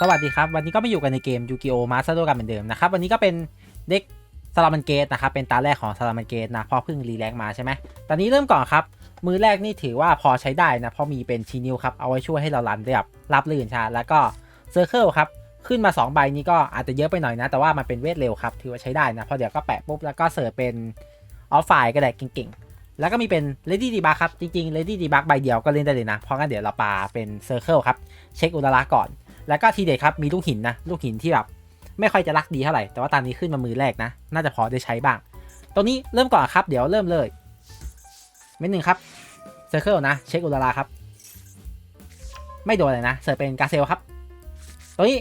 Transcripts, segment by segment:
สวัสดีครับ วันนี้ก็มาอยู่กันในเกมยูกิโอมาสเตอร์กันเหมือนเดิมนะครับ วันนี้ก็เป็นเด็กซาลามันเกตนะครับ เป็นตาแรกของซาลามันเกตนะพอเพิ่งรีแลกซ์มาใช่ไหมตอนนี้เริ่มก่อนครับ มือแรกนี่ถือว่าพอใช้ได้นะเพราะมีเป็นชีนิวครับ เอาไว้ช่วยให้เรารันได้แบบรับลื่นชาแล้วก็เซอร์เคิลครับ ขึ้นมา 2 ใบนี้ก็อาจจะเยอะไปหน่อยนะ แต่ว่ามันเป็นเวทเร็วครับ ถือว่าใช้ได้นะพราะเดี๋ยวก็แปะปุ๊บแล้วก็เสิร์ชเป็นออฟไฟก็ได้เก่งๆ แล้วก็มีเป็น Lady d e b u g ครับ จริงๆ Lady d e b u g ใบเดียวก็เล่นได้เลยนะ เพราะงั้นเดี๋ยวเราปาเป็นเซอร์เคิลครับ เช็คอุลาระก่อน แล้วก็ทีเด็ดครับมีลูกหินนะลูกหินที่แบบไม่ค่อยจะรักดีเท่าไหร่แต่ว่าตอนนี้ขึ้นมามือแรกนะ น่าจะพอได้ใช้บ้าง ตรงนี้เริ่มก่อนครับ เดี๋ยวเริ่มเลยเม็ดหนึ่งครับเซอร์เคิลนะ เช็คอุลาระครับ ไม่โดนเลยนะ เสิร์ฟเป็นกาเซลครับ ตรงนี้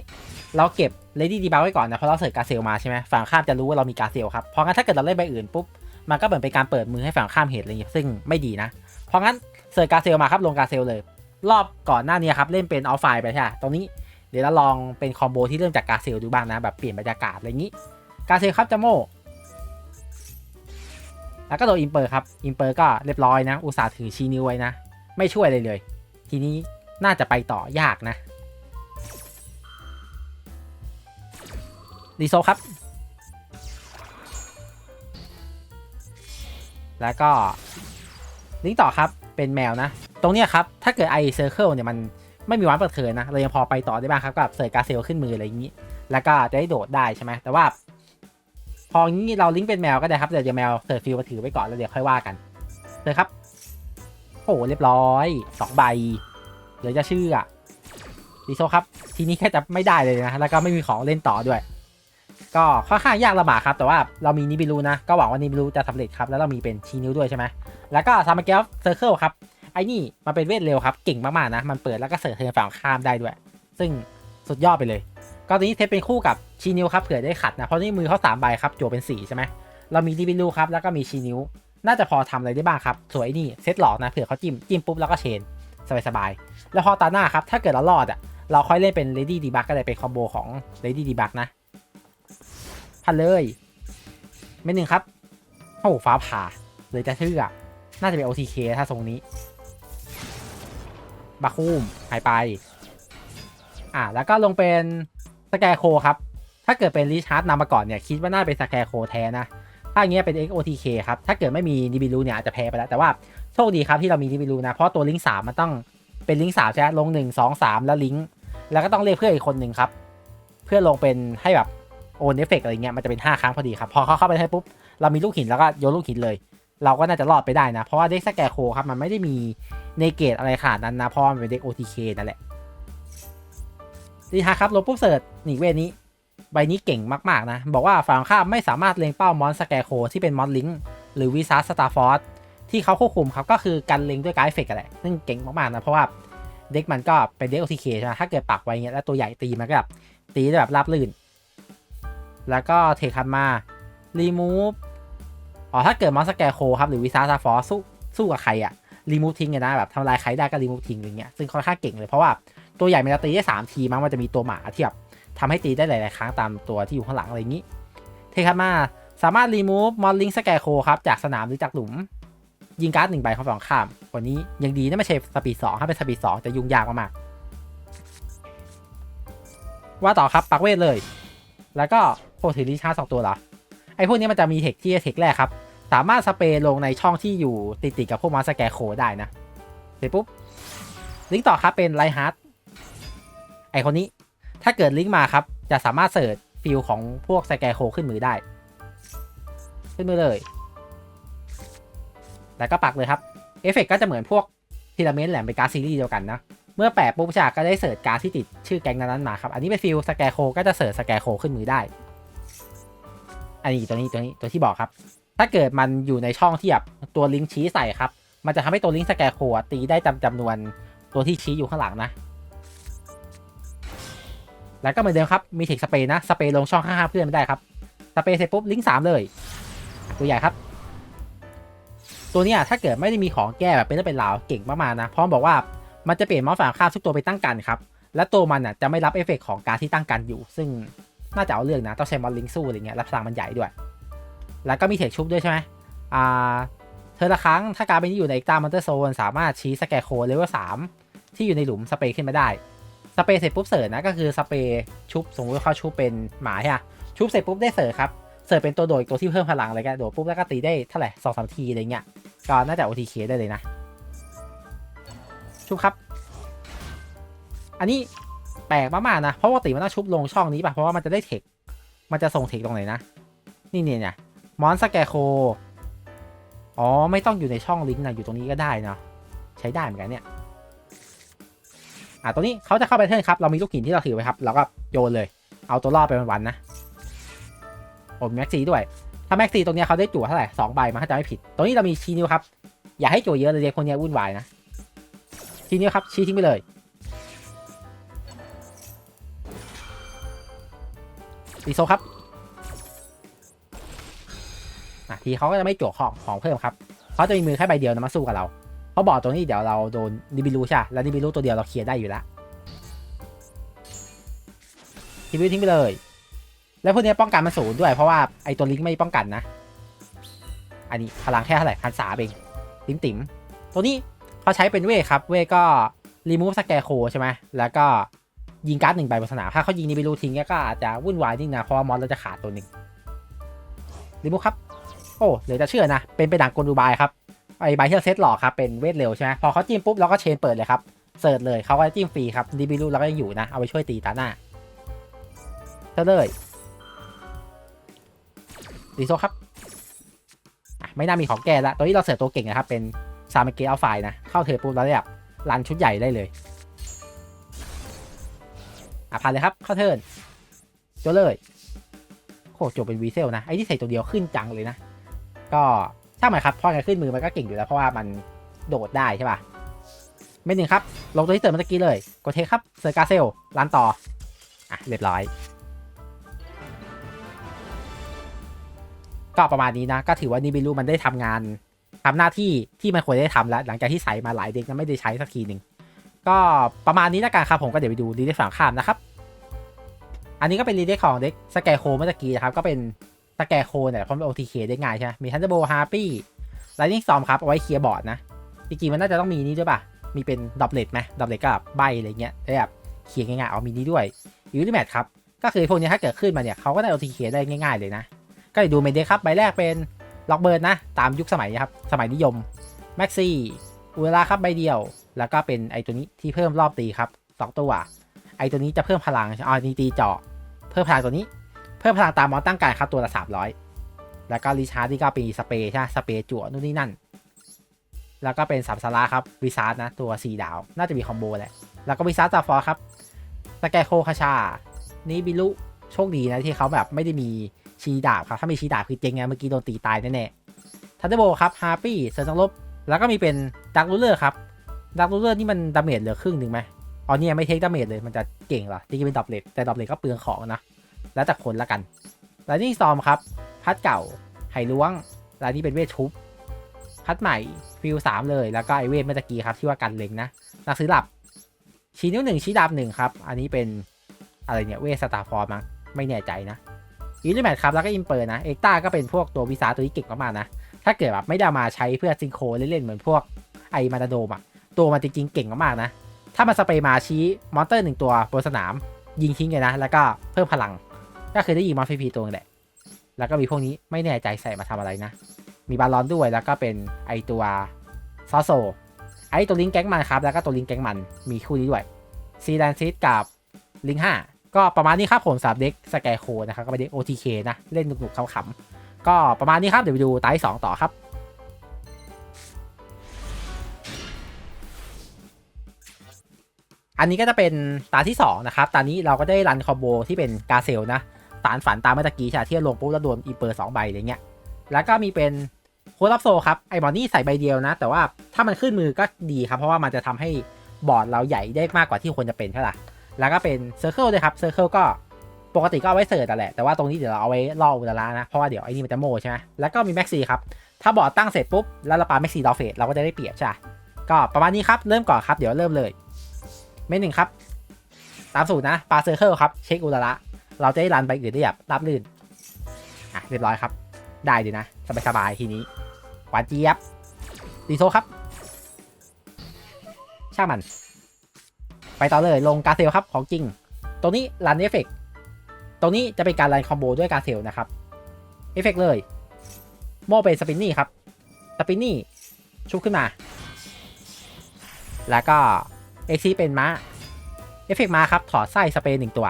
เราเก็บ Lady d e b u g ไว้ก่อนนะ เพราะเราเสิร์ฟกาเซลมาใช่ไหมฝั่งข้ามจะรู้ว่าเรามีกาเซลครับ เพราะงั้นถ้าเกิดเราเล่นใบอื่นปุ๊บ มันก็เหมือนเป็นการเปิดมือให้ฝั่งข้ามเห็นอะไรอย่างเงี้ยซึ่งไม่ดีนะ เพราะงั้นเสิร์ฟกาเซลมาครับ ลงกาเซลเลย รอบก่อนหน้านี้ครับ เล่นเป็นออฟไฟไปใช่ ตรงนี้ ดี๋ยวเราลองเป็นคอมโบที่เริ่มจากกาเซลดูบ้างนะแบบเปลี่ยนบรรยากาศอะไรงนี้ กาเซลครับจะโมแล้วก็โดนอิมเปอร์ครับ อิมเปอร์ก็เรียบร้อยนะ อุตส่าห์ถือชีนิ้วไว้นะ ไม่ช่วยเลยเลย ทีนี้น่าจะไปต่อยากนะดีโซครับ แล้วก็ลิงต่อครับเป็นแมวนะ ตรงเนี้ยครับ ถ้าเกิดไอเซอร์เคิลเนี่ยมัน ไม่มีวันเปิดเผยนะเรายังพอไปต่อได้บ้างครับกับเสิร์ฟกาเซลขึ้นมืออะไรอย่างนี้ แล้วก็จะได้โดดได้ใช่ไหมแต่ว่า พองี้เราลิงก์เป็นแมวก็ได้ครับเดี๋ยวจะแมวเสิร์ฟฟิลมาถือไว้ก่อนแล้วเดี๋ยวค่อยว่ากันเลยครับโอ้โหเรียบร้อยสองใบเดี๋ยวจะชื่ออะดีโซครับ ทีนี้แค่จะไม่ได้เลยนะ แล้วก็ไม่มีของเล่นต่อด้วย ก็ค่อนข้างยากลำบากครับ แต่ว่าเรามีนิบิลูนะ ก็หวังว่านิบิลูจะสำเร็จครับ แล้วเรามีเป็นชีนิ้วด้วยใช่ไหมแล้วก็ซามาเกลเซอร์เคิลครับ ไอ้นี่มันเป็นเวทเร็วครับเก่งมากๆนะ มันเปิดแล้วก็เสิร์ฟเทิร์นฝั่งข้ามได้ด้วย ซึ่งสุดยอดไปเลยก็ตัวนี้เทปเป็นคู่กับชีนิวครับเผื่อได้ขัดนะเพราะนี่มือเขาสามใบครับจั่วเป็นสี่ใช่ไหมเรามีนิบิลูครับแล้วก็มีชีนิวน่าจะพอทำอะไรได้บ้างครับสวยนี่เซตหลอกนะเผื่อเขาจิ้มจิ้มปุ๊บแล้วก็เชนสบายๆแล้วพอตาหน้าครับถ้าเกิดเรารอดอะเราค่อยเล่นเป็น Lady d e b u g ก็เลยเป็นคอมโบของ Lady d e b u g นะพันเลยเม็ดหนึ่งครับโอ้ฟ้าผ่าเลยจะเชื่อน่าจะเป็น OTK ถ้าทรงนี้ บาคูมหายไป อ่าแล้วก็ลงเป็นสแกโคครับ ถ้าเกิดเป็นริชาร์ดนำมาก่อนเนี่ย คิดว่าน่าเป็นสแกโคแท้นะ ถ้าอย่างเงี้ยเป็น XOTK ครับ ถ้าเกิดไม่มีนิบิลูเนี่ยอาจจะแพ้ไปแล้ว แต่ว่าโชคดีครับที่เรามีนิบิลูนะ เพราะตัวลิงก์สามมันต้องเป็นลิงก์สามใช่ไหมลงหนึ่งสองสามแล้วลิงก์แล้วก็ต้องเรียกเพื่อนอีกคนหนึ่งครับ เพื่อลงเป็นให้แบบโอนเอฟเฟกอะไรเงี้ยมันจะเป็น 5 ครั้งพอดีครับ พอเขาเข้าไปให้ปุ๊บ เรามีลูกหินแล้วก็โยนลูกหินเลย เราก็น่าจะรอดไปได้นะ เพราะว่าเด็กสแกโคครับ มันไม่ได้มีในเกตอะไรขนาดนั้นนะเพราะมันเป็นเด็ก OTK นั่นแหละดีฮะครับลบปุ๊บเสิร์ชนี่เวนี้ ใบนี้เก่งมาก ๆ นะ บอกว่าฝั่งข้ามไม่สามารถเล็งเป้ามอนสแกโคที่เป็นมอนลิงหรือวิซาสตาร์ฟอร์ที่เขาควบคุมครับก็คือการเล็งด้วยการเฟกอะไรซึ่งเก่งมาก ๆ นะ เพราะว่าเด็กมันก็เป็นเด็ก OTK ใช่ไหมถ้าเกิดปักไว้เงี้ยแล้วตัวใหญ่ตีมันก็แบบตีได้แบบราบลื่น แล้วก็เทคันมารีมูฟ อ๋อถ้าเกิดมอนสแกโคครับหรือวิซาสตาร์ฟอร์สู้สู้กับใครอะรีมูฟทิ้งเลยนะแบบทำลายใครได้ก็รีมูฟทิ้งอะไรเงี้ยซึ่งค่อนข้างเก่งเลยเพราะว่าตัวใหญ่มันจะตีได้สามทีมั้งมันจะมีตัวหมาที่แบบทำให้ตีได้หลาย ๆ ครั้งตามตัวที่อยู่ข้างหลังอะไรอย่างนี้ เทคันมาสามารถรีมูฟมอนลิงสแกโคครับจากสนามหรือจากหลุม ยิงการ์ดหนึ่งใบของฝั่งข้ามวันนี้ยังดีนะไม่ใช่สปีดสองถ้าเป็นสปีดสองจะยุ่งยากมากๆว่าต่อครับปักเวทเลย แล้วก็โพถือลิชาร์สองตัวเหรอไอพวกนี้มันจะมีเทคที่เทคแรกครับ สามารถสเปรย์ลงในช่องที่อยู่ติดๆกับพวกมอนสแกโคได้นะเสร็จปุ๊บ ลิงก์ต่อครับเป็นไลฮาร์ดไอคนนี้ ถ้าเกิดลิงก์มาครับ จะสามารถเสิร์ชฟิลของพวกสแกโคขึ้นมือได้ ขึ้นมือเลย แล้วก็ปักเลยครับ เอฟเฟกก็จะเหมือนพวกพีระมิดแหลมเป็นการซีรีส์เดียวกันนะ เมื่อแปะปุ๊บฉากก็ได้เสิร์ชการที่ติดชื่อแก๊งนั้นๆมาครับ อันนี้เป็นฟิลสแกโคก็จะเสิร์ชสแกโคขึ้นมือได้ อันนี้ตัวนี้ตัวนี้ตัวที่บอกครับ ถ้าเกิดมันอยู่ในช่องที่แบบตัวลิงก์ชี้ใส่ครับ มันจะทำให้ตัวลิงก์สแกโคอตีได้จำจำนวนตัวที่ชี้อยู่ข้างหลังนะ แล้วก็เหมือนเดิมครับ มีเทคสเปรย์นะ สเปรย์ลงช่องข้างๆเพื่อนไม่ได้ครับ สเปรย์เสร็จปุ๊บลิงก์สามเลย ตัวใหญ่ครับ ตัวนี้ถ้าเกิดไม่ได้มีของแก้แบบเป็นเรื่องเป็นราวเก่งมากๆนะเพราะบอกว่ามันจะเปลี่ยนมอสฝั่งข้ามทุกตัวไปตั้งกันครับ และตัวมันอะจะไม่รับเอฟเฟกต์ของการที่ตั้งกันอยู่ ซึ่งน่าจะเอาเรื่องนะ ต้องใช้มอลลิงสู้อะไรเงี้ยรับพลังมันใหญ่ด้วย แล้วก็มีเทคชุบด้วยใช่ไหมอ่าเธอละครั้งถ้าการเป็นที่อยู่ในเอ็กตามอนเตอร์โซนสามารถชี้สแกโคเลเวลสามที่อยู่ในหลุมสเปรย์ขึ้นมาได้ สเปรย์เสร็จปุ๊บเสิร์ชนะก็คือสเปรย์ชุบสมมติวเขาชุบเป็นหมาใช่ไหมชุบเสร็จปุ๊บได้เสิร์ชครับเสิร์ชเป็นตัวโดดตัวที่เพิ่มพลังอะไรกันโดดปุ๊บแล้วก็ตีได้เท่าไหร่สองสามทีอะไรเงี้ยก็น่าจะ OTK ได้เลยนะ ชุบครับ อันนี้แปลกมากๆนะ เพราะปกติมันต้องชุบลงช่องนี้ป่ะ เพราะว่ามันจะได้เทค มันจะส่งเทคตรงไหนนะ นี่เนี่ยเนี่ย มอนสแกโค อ๋อ ไม่ต้องอยู่ในช่องลิงก์นะ อยู่ตรงนี้ก็ได้นะ ใช้ได้เหมือนกันเนี่ย อะตัวนี้เขาจะเข้าไปเทิร์นครับ เรามีลูกหินที่เราถือไว้ครับ เราก็โยนเลย เอาตัวรอดไปวันๆนะโอแม็กซีด้วย ถ้าแม็กซีตรงนี้เขาได้จั่วเท่าไหร่สองใบมาถ้าจะไม่ผิด ตรงนี้เรามีชีนิวครับ อย่าให้จั่วเยอะเลยเด็กคนนี้วุ่นวายนะ ชีนิวครับ ชี้ทิ้งไปเลยรีโซครับ ทีเขาก็จะไม่จั่วของของเพิ่มครับเขาจะมีมือแค่ใบเดียวนะมาสู้กับเราเพราะบอกตรงนี้เดี๋ยวเราโดนดิบิลูใช่แล้วดิบิลูตัวเดียวเราเคลียร์ได้อยู่แล้วดิบิลูทิ้งไปเลย แล้วพวกนี้ป้องกันมันสูงด้วยเพราะว่าไอตัวลิงไม่ป้องกันนะ อันนี้พลังแค่เท่าไหร่พันสาเองติ๋มติ๋มตัวนี้เขาใช้เป็นเวทครับ เวทก็รีมูฟสแกโคใช่ไหมแล้วก็ยิงการ์ดหนึ่งใบบนสนามถ้าเขายิงดิบิลูทิ้งก็อาจจะวุ่นวายนิดนะเพราะว่ามอนเราจะขาดตัวหนึ่งรีมูฟครับ โอ้เหลือจะเชื่อนะ เป็นไปดังกลดูบายครับไอใบที่เราเซตหลอกครับเป็นเวทเร็วใช่ไหมพอเขาจิ้มปุ๊บเราก็เชนเปิดเลยครับเสิร์ชเลยเขาก็จิ้มฟรีครับดีบิลูเราก็ยังอยู่นะ เอาไปช่วยตีตาหน้าเท่าเลยดีโซครับไม่น่ามีของแก้ละตัวนี้เราเสิร์ชตัวเก่งนะครับ เป็นซามเกอัลไฟนะ เข้าเทิร์นปุ๊บเราได้แบบรันชุดใหญ่ได้เลยอะผ่านเลยครับ เข้าเทิร์นโจเลยโคจบเป็นวีเซลนะ ไอ้ที่ใส่ตัวเดียวขึ้นจังเลยนะ ก็ช่างมันครับเพราะไงขึ้นมือมันก็เก่งอยู่แล้วเพราะว่ามันโดดได้ใช่ป่ะเม็ดหนึ่งครับ ลงตัวที่เติมเมื่อกี้เลยกดเทคครับเซอร์กาเซลลันต่อ อะ เรียบร้อย ก็ประมาณนี้นะ ก็ถือว่านิบิลูมันได้ทำงานทำหน้าที่ที่มันควรได้ทำแล้ว หลังจากที่ใส่มาหลายเด็กแล้วไม่ได้ใช้สักทีหนึ่งก็ประมาณนี้แล้วกันครับผมก็เดี๋ยวไปดูรีเด็กฝั่งข้ามนะครับ อันนี้ก็เป็นรีเด็กของเด็กสแกโคเมื่อกี้นะครับก็เป็น สแกโคเนี่ยเพราะมัน OTK ได้ง่ายใช่ไหมมีทันเดอร์โบฮาร์ปี้ไลนิ่งซอมครับ เอาไว้เคลียร์บอร์ดนะ จริงๆมันน่าจะต้องมีนี่ด้วยป่ะ มีเป็นดับเลตไหมดับเลตกับใบอะไรเงี้ยแบบเคลียร์ง่ายๆ เอามีนี้ด้วยยูนิแมทครับ ก็คือพวกนี้ถ้าเกิดขึ้นมาเนี่ยเขาก็ได้ OTK ได้ง่ายๆเลยนะ ก็เดี๋ยวดูเมนเดครับ ใบแรกเป็นล็อกเบิร์นนะ ตามยุคสมัยนะครับ สมัยนิยมแม็กซี่อุลาครับใบเดียว แล้วก็เป็นไอตัวนี้ที่เพิ่มรอบตีครับสองตัว ไอตัวนี้จะเพิ่มพลังอ๋อนี่ตีเจาะ เพิ่มพลังตัวนี้ พิ่มพลังตามมอนตั้งการครับตัวละ300แล้วก็รีชาร์ดที่ก็เปีสเปรย์ใช่ไหมสเปรย์จั่วนู่นนี่นั่น แล้วก็เป็นสัมสาระครับวิซาร์ดนะตัว4ดาว น่าจะมีคอมโบแหละ แล้วก็วิซาร์ดจาฟอร์ครับสแกโคคาชา นี่บิลุโชคดีนะที่เขาแบบไม่ได้มีชีดาบครับ ถ้ามีชีดาบคือเจ๊งไงเมื่อกี้โดนตีตายแน่ๆทันเดอร์โบครับฮาร์ปี้เซอร์ซังลบ แล้วก็มีเป็นดักรูเลอร์ครับดักรูเลอร์นี่มันดาเมจเหลือครึ่งหนึ่งไหมอ๋อเนี่ยไม่เทคดาเมจเลยมันจะเก่งเหรอจริงๆเป็นดับเลตแต่ดับเลตก็เปลืองของนะ แล้วแต่คนละกันลายนี่ซอมครับ พัดเก่าไหล้วงลายนี้เป็นเวทชุบ พัดใหม่ฟิลสามเลย แล้วก็ไอเวทเมื่อกี้ครับที่ว่ากันเล็งนะนักซื้อหลับ ชี้นิ้วหนึ่งชี้ดาบหนึ่งครับ อันนี้เป็นอะไรเนี่ยเวทสตาร์ฟอร์มั้งไม่แน่ใจนะอีลิแมทครับ แล้วก็อิมเปอร์นะ เอ็กต้าก็เป็นพวกตัววิสาตัวที่เก่งมากๆนะ ถ้าเกิดแบบไม่ได้มาใช้เพื่อซิงโครเล่นๆเหมือนพวกไอมาดาโดมอะตัวมันจริงๆเก่งมากๆนะ ถ้ามันสเปรย์มาชี้มอนเตอร์หนึ่งตัวบนสนาม ยิงทิ้งเลยนะ แล้วก็เพิ่มพลัง ก็คือได้ยิงมอนฟรีๆตัวนึงแหละ แล้วก็มีพวกนี้ไม่แน่ใจใส่มาทำอะไรนะ มีบาลอนด้วยแล้วก็เป็นไอตัวซอโซ ไอตัวลิงแก๊งมันครับ แล้วก็ตัวลิงแก๊งมันมีคู่นี้ด้วยซีแลนซิสกับลิงห้าก็ประมาณนี้ครับผมสำหรับเด็กสแกโคนะครับก็เป็นเด็ก OTK นะเล่นหนุกๆขำๆก็ประมาณนี้ครับเดี๋ยวไปดูไตสองต่อครับอันนี้ก็จะเป็นตาที่ 2 นะครับตานี้เราก็ได้รันคอมโบที่เป็นกาเซลนะ ตานฝันตามเมื่อกี้ใช่ที่ลงปุ๊บแล้วโดนอีเปอร์สองใบอะไรเงี้ยแล้วก็มีเป็นโคลับโซครับไอบอลนี่ใส่ใบเดียวนะ แต่ว่าถ้ามันขึ้นมือก็ดีครับ เพราะว่ามันจะทำให้บอร์ดเราใหญ่ได้มากกว่าที่ควรจะเป็นใช่ไหมแล้วก็เป็นเซอร์เคิลด้วยครับเซอร์เคิลก็ปกติก็เอาไว้เสิร์ชแต่แหละ แต่ว่าตรงนี้เดี๋ยวเราเอาไว้ล่ออุลาระนะ เพราะว่าเดี๋ยวไอ้นี่มันจะโมใช่ไหมแล้วก็มีแม็กซี่ครับ ถ้าบอร์ดตั้งเสร็จปุ๊บ แล้วเราปาแม็กซี่ดอเฟสเราก็จะได้เปรียบใช่ก็ประมาณนี้ครับ เริ่มก่อนครับ เดี๋ยวเริ่มเลย เมนหนึ่งครับ ตามสูตรนะ ปาเซอร์เคิลครับ เช็คอุลาระ เราจะได้รันไปอื่นได้แบบราบลื่น อะเรียบร้อยครับ ได้ดีนะ สบายสบายๆทีนี้หวานเจี๊ยบดีโซครับ ช่างมัน ไปต่อเลยลงกาเซลครับของจริง ตรงนี้รันเอฟเฟกตรงนี้จะเป็นการรันคอมโบด้วยกาเซลนะครับเอฟเฟกเลย โมเป็นสปินนี่ครับ สปินนี่ชุบขึ้นมา แล้วก็เอ็กซีเป็นม้า เอฟเฟกมาครับ ถอดไส้สเปรย์หนึ่งตัว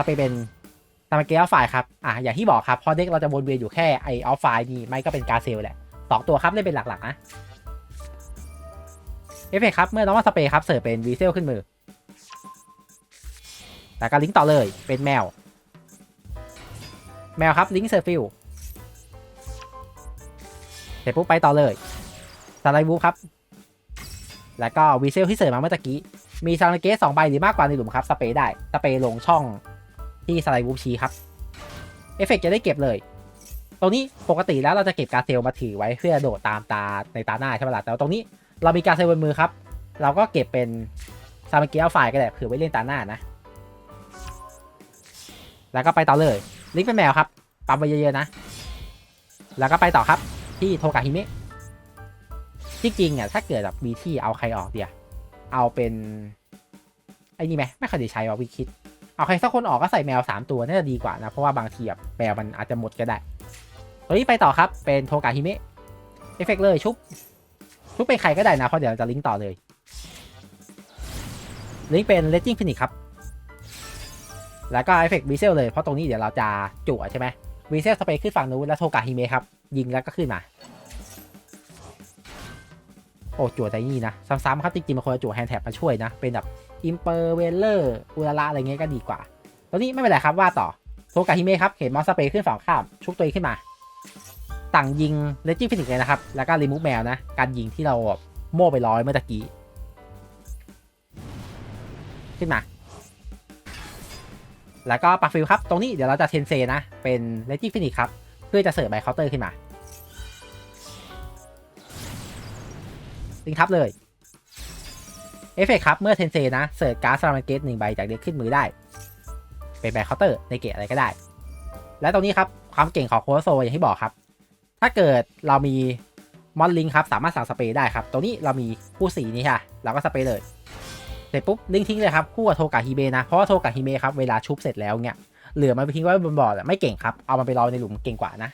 สเปเป็นตามเกลไฟครับ อะอย่างที่บอกครับ พอเด็กเราจะวนเวียนอยู่แค่ไอออฟไฟนี่ไม่ก็เป็นกาเซลแหละสองตัวครับเล่นเป็นหลักๆนะ เอฟเฟกครับ เมื่อน้องว่าสเปรย์ครับ เสิร์ฟเป็นวีเซลขึ้นมือแล้วก็ลิงก์ต่อเลยเป็นแมว แมวครับ ลิงก์เซอร์ฟิลเสร็จปุ๊บไปต่อเลยสไลด์บูครับ แล้วก็วีเซลที่เสิร์ฟมาเมื่อตะกี้ มีซาลเกสสองใบหรือมากกว่าในหลุมครับ สเปรย์ได้ สเปรย์ลงช่อง ที่สไลด์บูชี้ครับ เอฟเฟกจะได้เก็บเลย ตรงนี้ปกติแล้วเราจะเก็บกาเซลมาถือไว้เพื่อโดดตามตาในตาหน้าใช่ไหมล่ะแต่ตรงนี้เรามีการเซลบนมือครับ เราก็เก็บเป็นซามาเกียลไฟก็ได้เผื่อไว้เล่นตาหน้านะ แล้วก็ไปต่อเลย ลิงก์เป็นแมวครับ ปั๊มไปเยอะๆนะ แล้วก็ไปต่อครับที่โทกาฮิเมะที่จริงอะถ้าเกิดแบบมีที่เอาใครออกเดียวเอาเป็นไอ้นี่ไหมไม่เคยได้ใช้ว่าวิคิด เอาใครสักคนออกก็ใส่แมว 3 ตัวน่าจะดีกว่านะ เพราะว่าบางทีแบบแมวมันอาจจะหมดก็ได้ ตัวนี้ไปต่อครับเป็นโทกาฮิเมะเอฟเฟกเลยชุบ ชุบเป็นใครก็ได้นะ เพราะเดี๋ยวเราจะลิงก์ต่อเลย ลิงก์เป็นเลจิ n งฟินิกครับ แล้วก็เอฟเฟกต์วีเซลเลย เพราะตรงนี้เดี๋ยวเราจะจั่วใช่ไหมวีเซลสเปรย์ขึ้นฝั่งนู้นแล้วโทกาฮิเมะครับ ยิงแล้วก็ขึ้นมา โอ้จั่วใจนี่นะ ซ้ำๆครับจริงๆมันควรจะจั่วแฮนด์แท็บมาช่วยนะ เป็นแบบ อิมเปอร์เวลเลอร์อุลาระอะไรเงี้ยก็ดีกว่า ตอนนี้ไม่เป็นไรครับว่าต่อโทกาฮิเมะครับเห็นมอสสเปรย์ขึ้นฝั่งข้ามชุบตัวเองขึ้นมาสั่งยิงเลจิ n งฟินิกเลยนะครับ แล้วก็รีมูฟแมวนะ การยิงที่เราโม่ไปร้อยเมื่อตะกี้ ขึ้นมา แล้วก็ปักฟิลครับ ตรงนี้เดี๋ยวเราจะเทนเซนะ เป็นเลจิ n งฟินิกครับ เพื่อจะเสิร์ฟใบเคาน์เตอร์ขึ้นมาลิงทับเลย เอฟเฟกครับ เมื่อเทนเซนะ เสิร์ฟการ์ดสลามันเกตหนึ่งใบจากเด็กขึ้นมือได้ เป็นใบเคาน์เตอร์ในเกตอะไรก็ได้ และตรงนี้ครับ ความเก่งของโคโซอย่างที่บอกครับ ถ้าเกิดเรามีมอนลิงครับ สามารถสั่งสเปรย์ได้ครับ ตรงนี้เรามีคู่สีนี้ค่ะ เราก็สเปรย์เลย เสร็จปุ๊บลิงทิ้งเลยครับ คู่กับโทกาฮิเบนะ เพราะว่าโทกาฮิเบครับ เวลาชุบเสร็จแล้วเนี่ย เหลือมันไปทิ้งไว้บนบอร์ดอไม่เก่งครับ เอามันไปรอในหลุมเก่งกว่านะ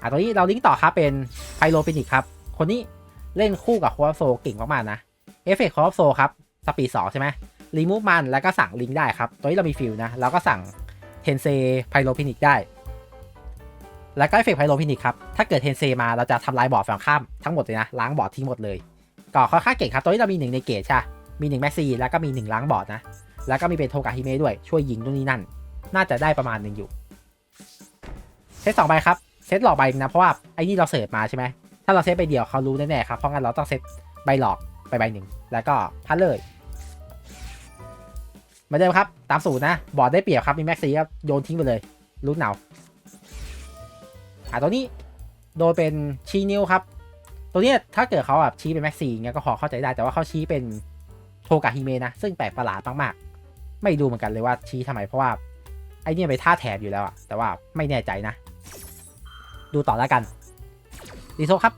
อะตรงนี้เราลิงก์ต่อครับเป็นไพโลปินิกครับ คนนี้ เล่นคู่กับคอโซเก่งมากๆนะเอฟเฟกต์คอโซครับสปีดสองใช่ไหมรีมูฟมันแล้วก็สั่งลิงได้ครับ ตัวนี้เรามีฟิลนะเราก็สั่งเทนเซไพโลพินิกได้ แล้วก็เอฟเฟกต์ไพโลพินิกครับ ถ้าเกิดเทนเซมาเราจะทำลายบอร์ดฝั่งข้ามทั้งหมดเลยนะ ล้างบอร์ดทิ้งหมดเลย ก็ค่อนข้างเก่งครับ ตัวนี้เรามีหนึ่งในเกตใช่มีหนึ่งแม็กซีแล้วก็มีหนึ่งล้างบอร์ดนะ แล้วก็มีเป็นโทกาฮิเมะด้วยช่วยยิงตรงนี้นั่น น่าจะได้ประมาณหนึ่งอยู่เซตสองใบครับเซตหลอกใบหนึ่งนะเพราะว่าไอ้นี่เราเสิร์ฟมาใช่ไหม ถ้าเราเซตใบเดียวเขารู้แน่ๆครับเพราะงั้นเราต้องเซตใบหลอกไปใบหนึ่งแล้วก็พัดเลยเหมือนเดิมครับตามสูตรนะ บอร์ดได้เปรียบครับมีแม็กซีครับโยนทิ้งไปเลยรูทเหนาอะตัวนี้โดยเป็นชี้นิ้วครับ ตัวนี้ถ้าเกิดเขาแบบชี้เป็นแม็กซี่เงี้ยก็พอเข้าใจได้แต่ว่าเขาชี้เป็นโทกาฮิเมะนะ ซึ่งแปลกประหลาดมากๆ ไม่ดูเหมือนกันเลยว่าชี้ทำไมเพราะว่าไอเนี่ยไปท่าแถบอยู่แล้วอะแต่ว่าไม่แน่ใจนะ ดูต่อแล้วกัน ดีโซครับ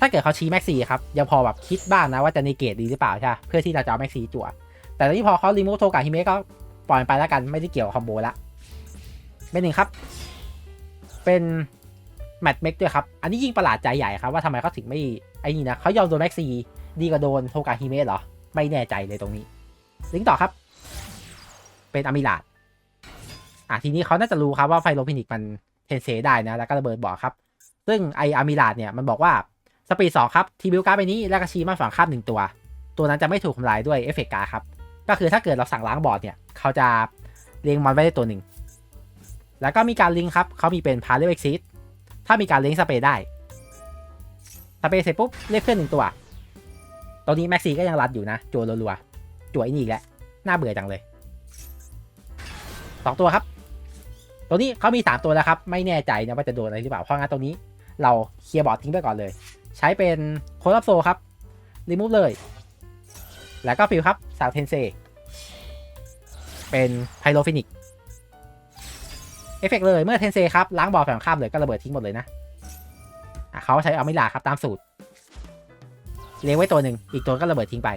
ถ้าเกิดเขาชี้แม็กซี่ครับ ยังพอแบบคิดบ้างนะว่าจะในเกตดีหรือเปล่าใช่เพื่อที่เราจะเอาแม็กซี่จั่ว แต่ตอนนี้พอเขารีมูฟโทกาฮิเมะก็ปล่อยไปแล้วกันไม่ได้เกี่ยวกับคอมโบละเป็นหนึ่งครับ เป็นแมตช์เมกด้วยครับ อันนี้ยิ่งประหลาดใจใหญ่ครับว่าทำไมเขาถึงไม่ไอ้นี่นะเขายอมโดนแม็กซีดีกว่าโดนโทกาฮิเมะเหรอ ไม่แน่ใจเลยตรงนี้ ลิงต่อครับ เป็นอามิลาดอะทีนี้เขาน่าจะรู้ครับว่าไฟโลพินิกมัน เทนเซได้นะ แล้วก็ระเบิดบอกครับ ซึ่งไออามิลาดเนี่ยมันบอกว่าสปีดสองครับทีบิลการ์ดใบนี้แล้วก็ชี้มาฝั่งข้ามหนึ่งตัว ตัวนั้นจะไม่ถูกทำลายด้วยเอฟเฟกต์การ์ดครับ ก็คือถ้าเกิดเราสั่งล้างบอร์ดเนี่ย เขาจะเรียงมอนไว้ได้ตัวหนึ่ง แล้วก็มีการลิงก์ครับ เขามีเป็นพาเลเวกซิสถ้ามีการลิงก์สเปรได้ สเปรเสร็จปุ๊บเรียกเพื่อนหนึ่งตัว ตอนนี้แม็กซี่ก็ยังรัดอยู่นะจัวรัวๆจัวไอ้นี่อีกแล้วน่าเบื่อจังเลยสองตัวครับ ตัวนี้เขามีสามตัวแล้วครับ ไม่แน่ใจนะว่าจะโดนอะไรหรือเปล่า เพราะงั้นตัวนี้เราเคลียร์บอร์ดทิ้งไปก่อนเลย ใช้เป็นโคลับโซครับรีมูฟเลย แล้วก็ฟิลครับสาวเทนเซเป็นไพโลฟินิกเอฟเฟกเลยเมื่อเทนเซครับล้างบอลฝั่งข้ามเลยก็ระเบิดทิ้งหมดเลยนะอะเขาใช้เอาไม่ลาครับตามสูตรเลี้ยงไว้ตัวหนึ่งอีกตัวก็ระเบิดทิ้งไป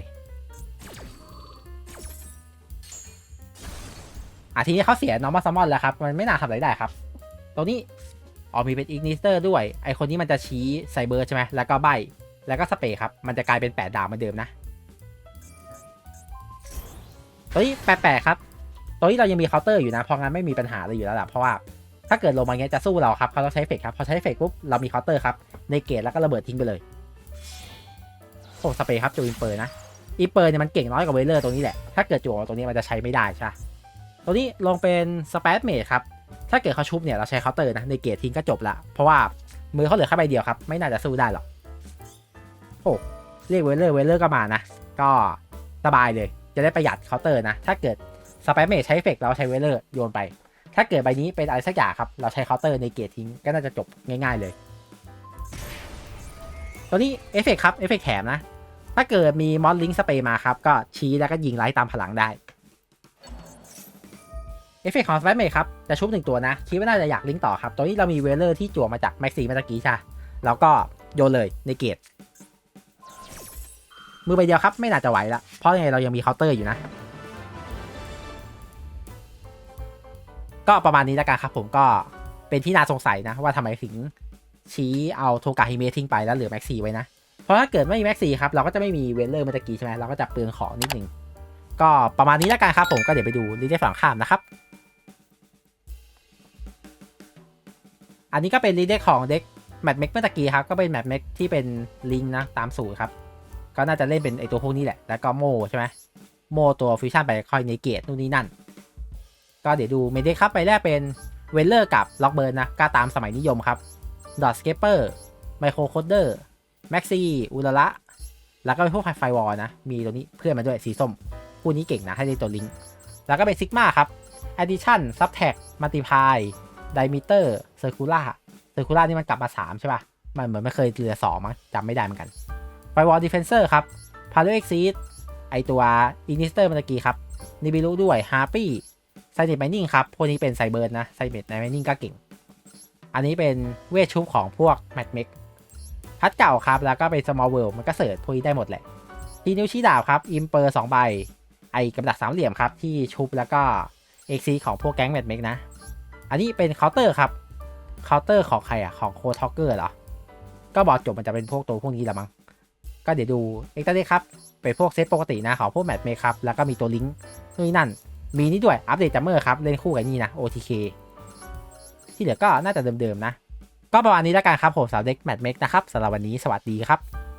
อะทีนี้เขาเสีย normal summon แล้วครับ มันไม่น่าทำอะไรได้ครับตัวนี้อ๋อมีเป็น ignitor ด้วย ไอคนนี้มันจะชี้ไซเบอร์ใช่ไหมแล้วก็ใบ แล้วก็สเปรย์ครับ มันจะกลายเป็น 8 ดาวเหมือนเดิมนะตัวนี้แปลกๆครับตัวนี้เรายังมีเคาน์เตอร์อยู่นะ เพราะงั้นไม่มีปัญหาอะไรอยู่แล้วล่ะ เพราะว่าถ้าเกิดลงมาเงี้ยจะสู้เราครับเขาต้องใช้เฟกครับ พอใช้เฟกปุ๊บเรามีเคาน์เตอร์ครับ ในเกตแล้วก็ระเบิดทิ้งไปเลยโอ้สเปรย์ครับจูอินเปอร์นะอีเปอร์เนี่ยมันเก่งน้อยกว่าเวเลอร์ตรงนี้แหละ ถ้าเกิดจั่ตรงนี้มันจะใช้ไม่ได้ใช่ ตัวนี้ลงเป็นสเปซเมดครับ ถ้าเกิดเขาชุบเนี่ยเราใช้เคาน์เตอร์นะในเกตทิ้งก็จบละ เพราะว่ามือเขาเหลือแค่ใบเดียวครับ ไม่น่าจะสู้ได้หรอก โอ้เรียกเวเลอร์เวเลอร์ก็มานะ ก็สบายเลย จะได้ประหยัดเคาน์เตอร์นะ ถ้าเกิดสเปซเมดใช้เอฟเฟกเราใช้เวเลอร์โยนไป ถ้าเกิดใบนี้เป็นอะไรสักอย่างครับ เราใช้เคาน์เตอร์ในเกตทิ้งก็น่าจะจบง่าย ๆ เลย ตัวนี้เอฟเฟกครับ เอฟเฟกแถมนะ ถ้าเกิดมีมอสลิงสเปย์มาครับ ก็ชี้แล้วก็ยิงไล่ตามพลังได้ เอฟเฟกต์ของสไปเมครับ จะชุบหนึ่งตัวนะ คิดว่าน่าจะอยากลิงก์ต่อครับ ตัวนี้เรามีเวเลอร์ที่จั่วมาจากแม็กซี่มื่อกี้ใช่แล้วก็โยนเลยในเกตมือใบเดียวครับ ไม่น่าจะไหวละเพราะยังไงเรายังมีเคาน์เตอร์อยู่นะ ก็ประมาณนี้แล้วกันครับ ผมก็เป็นที่น่าสงสัยนะ ว่าทำไมถึงชี้เอาโทกาฮิเมะทิ้งไปแล้วเหลือแม็กซี่ไว้นะ เพราะถ้าเกิดไม่มีแม็กซี่ครับเราก็จะไม่มีเวเลอร์มื่อกี้ใช่ไหมเราก็จะเปลืองของนิดนึงก็ประมาณนี้แล้วกันครับผมก็เดี๋ยวไปดูลิเดฝั่งข้ามนะครับ อันนี้ก็เป็นลิเดของเด็กแมทเม็กเมื่อตะกี้ครับ ก็เป็นแมทเม็กที่เป็นลิงนะตามสูตรครับ ก็น่าจะเล่นเป็นไอตัวพวกนี้แหละ แล้วก็โมใช่ไหมโมตัวฟิวชั่นไปคอยในเกตนู่นนี่นั่น ก็เดี๋ยวดูเมเดครับไปแรกเป็นเวลเลอร์กับล็อกเบิร์นนะก็ตามสมัยนิยมครับดอทสเกปเปอร์ไมโครโคดเดอร์แม็กซี่อุลละแล้วก็เป็นพวกไฟวอลนะ มีตัวนี้เพื่อนมาด้วยสีส้มคู่นี้เก่งนะ ให้ได้ตัวลิงก์แล้วก็เป็นซิกมาครับ addition subtract multiply dimeter circular circular นี่มันกลับมา 3 ใช่ป่ะ มันเหมือนไม่เคยเหลือ2มั้งจำไม่ได้เหมือนกัน firewall defensor ครับ paleo exceed ไอตัว inister เมื่อกี้ครับ nibiru ด้วย harpy ไซเนตไมนิ่งครับ พวกนี้เป็นไซเบิร์นนะไซเนตไมนิ่งก็เก่ง อันนี้เป็นเวทชุบของพวกแมทเมกพัดเก่าครับ แล้วก็เป็น small world มันก็เสิร์ชพวกนี้ได้หมดแหละ ทีนิ้วชี้ดาบครับอิมเปอร์สองใบ ไอกับดักสามเหลี่ยมครับ ที่ชุบแล้วก็เอ็กซีของพวกแก๊งแมทเมกนะ อันนี้เป็นเคาน์เตอร์ครับ เคาน์เตอร์ของใครอะของโคท็อกเกอร์เหรอ ก็บอกจบมันจะเป็นพวกตัวพวกนี้ละมั้ง ก็เดี๋ยวดูเอ็กซ์ต้ครับ เป็นพวกเซตปกตินะของพวกแมทเมกครับ แล้วก็มีตัวลิงก์นู่นนนั่น มีนี่ด้วยอัปเดตจัมเมอร์ครับ เล่นคู่กับนี่นะ OTK ที่เหลือก็น่าจะเดิมๆนะ ก็ประมาณนี้แล้วกันครับผมสาวเด็กแมทเมกนะครับสำหรับวันนี้สวัสดีครับ